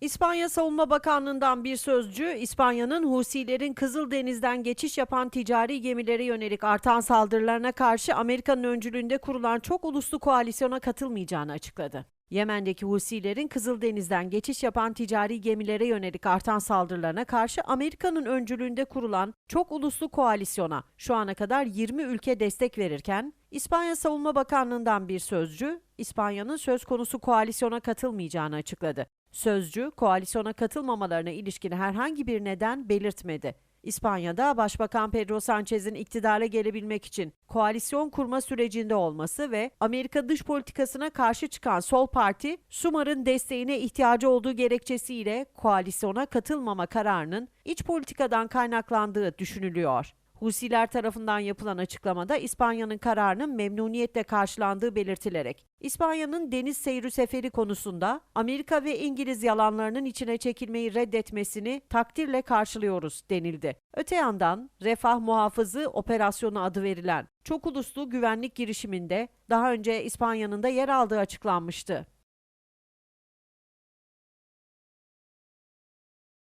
İspanya Savunma Bakanlığı'ndan bir sözcü, İspanya'nın Husilerin Kızıldeniz'den geçiş yapan ticari gemilere yönelik artan saldırılarına karşı Amerika'nın öncülüğünde kurulan çok uluslu koalisyona katılmayacağını açıkladı. Yemen'deki Husilerin Kızıldeniz'den geçiş yapan ticari gemilere yönelik artan saldırılarına karşı Amerika'nın öncülüğünde kurulan çok uluslu koalisyona şu ana kadar 20 ülke destek verirken, İspanya Savunma Bakanlığı'ndan bir sözcü, İspanya'nın söz konusu koalisyona katılmayacağını açıkladı. Sözcü, koalisyona katılmamalarına ilişkin herhangi bir neden belirtmedi. İspanya'da Başbakan Pedro Sanchez'in iktidara gelebilmek için koalisyon kurma sürecinde olması ve Amerika dış politikasına karşı çıkan Sol Parti, Sumar'ın desteğine ihtiyacı olduğu gerekçesiyle koalisyona katılmama kararının iç politikadan kaynaklandığı düşünülüyor. Husiler tarafından yapılan açıklamada İspanya'nın kararının memnuniyetle karşılandığı belirtilerek, İspanya'nın deniz seyri seferi konusunda Amerika ve İngiliz yalanlarının içine çekilmeyi reddetmesini takdirle karşılıyoruz denildi. Öte yandan Refah Muhafızı Operasyonu adı verilen çok uluslu güvenlik girişiminde daha önce İspanya'nın da yer aldığı açıklanmıştı.